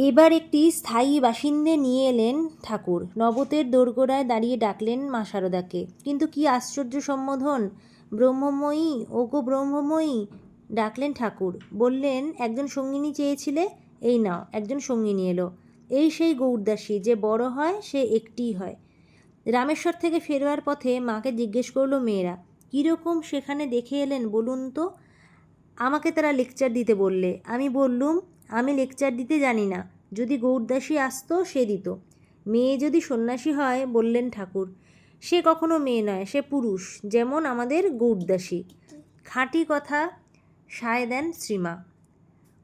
এবার একটি স্থায়ী বাসিন্দে নিয়ে এলেন ঠাকুর। নবতের দোরগোড়ায় দাঁড়িয়ে ডাকলেন মা শারদাকে কিন্তু কি আশ্চর্য সম্বোধন ব্রহ্মময়ী, ওগো ব্রহ্মময়ী! ডাকলেন ঠাকুর। বললেন, একজন সঙ্গিনী চেয়েছিলে? এই নাও, একজন সঙ্গিনী এলো। এই সেই গৌরদাসী, যে বড় হয়, সে একটিই হয়। রামেশ্বর থেকে ফেরোয়ার পথে মাকে জিজ্ঞেস করল মেয়েরা, কীরকম সেখানে দেখে এলেন বলুন তো? আমাকে তারা লেকচার দিতে বললে। আমি বললুম আমি লেকচার দিতে জানি না। যদি গৌরদাসী আসতো, সে দিত। মেয়ে যদি সন্ন্যাসী হয়, বললেন ঠাকুর, সে কখনো মেয়ে নয়, সে পুরুষ, যেমন আমাদের গৌরদাসী। খাঁটি কথা, সায় দেন শ্রীমা।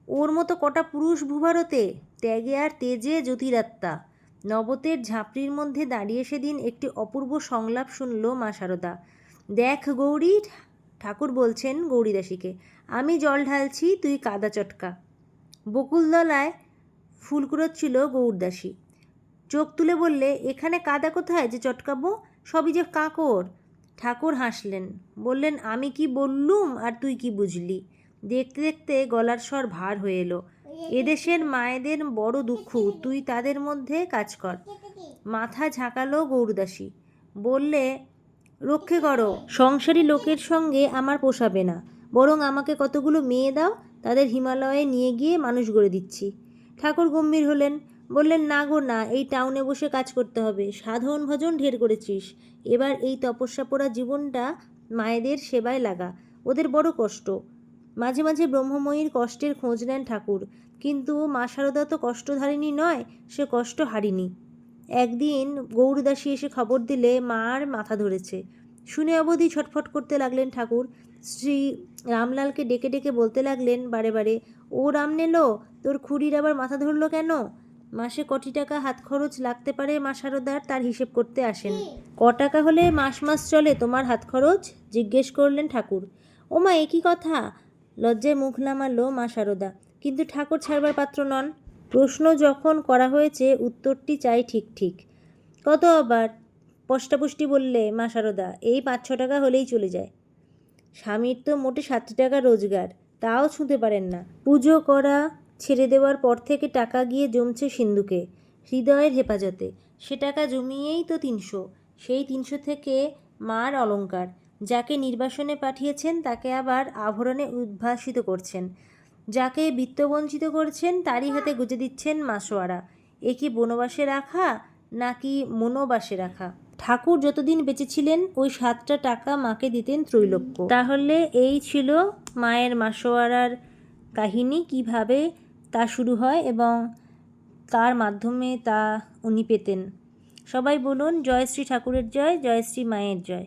ওর মতো কটা পুরুষ ভূভারতে? ত্যাগে আর তেজে জ্যোতিরাত্মা। নবতের ঝাঁপড়ির মধ্যে দাঁড়িয়ে সেদিন একটি অপূর্ব সংলাপ শুনল মা শারদা দেখ গৌরী, ঠাকুর বলছেন গৌরীদাসীকে, আমি জল ঢালছি, তুই কাদা চটকা। বকুলতলায় ফুল কুড়োচ্ছিল গৌরদাসী চোখ তুলে বললে, এখানে কাদা কোথায় যে চটকাবো? সবই যে কাকড় ঠাকুর হাসলেন, বললেন, আমি কি বললুম আর তুই কি বুঝলি? দেখতে দেখতে গলার স্বর ভার হয়ে এলো, এদেশের মায়েদের বড় দুঃখ, তুই তাদের মধ্যে কাজ কর। মাথা ঝাঁকালো গৌরদাসী বললে, রক্ষে করো, সংসারী লোকের সঙ্গে আমার পোষাবে না, বরং আমাকে কতগুলো মেয়ে দাও তাদের হিমালয়ে নিয়ে গিয়ে মানুষ গড়ে দিচ্ছি। ঠাকুর গম্ভীর হলেন, বললেন, না গো, না, এই টাউনে বসে কাজ করতে হবে। সাধন ভজন ঢের করেছিস। এবার এই তপস্যা পোড়া জীবনটা মায়েদের সেবায় লাগা। ওদের বড় কষ্ট। মাঝে মাঝে ব্রহ্মময়ীর কষ্টের খোঁজ নেন ঠাকুর। কিন্তু মা শারদা তো কষ্টধারিণী নয়, সে কষ্ট হারিনি একদিন গৌরদাসী এসে খবর দিলে মার মাথা ধরেছে। শুনে অবধি ছটফট করতে লাগলেন ঠাকুর। শ্রী রামলালকে ডেকে ডেকে বলতে লাগলেন বারে বারে, ও রাম নেলো, তোর খুঁড়ির আবার মাথা ধরলো কেন? মাসে কটি টাকা হাত খরচ লাগতে পারে মা শারদার তার হিসেব করতে আসেন। ক টাকা হলে মাস মাস চলে তোমার হাত খরচ? জিজ্ঞেস করলেন ঠাকুর। ও মা একই কথা। লজ্জায় মুখ নামালো মা শারদা কিন্তু ঠাকুর ছাড়বার পাত্র নন। প্রশ্ন যখন করা হয়েছে, উত্তরটি চাই ঠিক ঠিক। কত আবার? পষ্টাপুষ্টি বললে, মা শারদা এই পাঁচ ছ টাকা হলেই চলে যায়। স্বামীর তো মোটে ষাটটি টাকা রোজগার, তাও ছুঁতে পারেন না। পুজো করা ছেড়ে দেওয়ার পর থেকে টাকা গিয়ে জমছে সিন্ধুকে, হৃদয়ের হেফাজতে। সে টাকা জমিয়েই তো তিনশো, সেই তিনশো থেকে মার অলংকার যাকে নির্বাসনে পাঠিয়েছেন, তাকে আবার আভরণে উদ্ভাসিত করছেন। যাকে বিত্তবঞ্চিত করছেন, তারই হাতে গুজে দিচ্ছেন মাসোয়ারা। এ কি বনবাসে রাখা, নাকি মনোবাসে রাখা? ঠাকুর যতদিন বেঁচে ছিলেন ওই সাতটা টাকা মাকে দিতেন ত্রৈলোক্য। তাহলে এই ছিল মায়ের মাসোয়ারার কাহিনী, কীভাবে তা শুরু হয় এবং তার মাধ্যমে তা উনি পেতেন। সবাই বলুন জয়শ্রী ঠাকুরের জয় জয়শ্রী মায়ের জয়।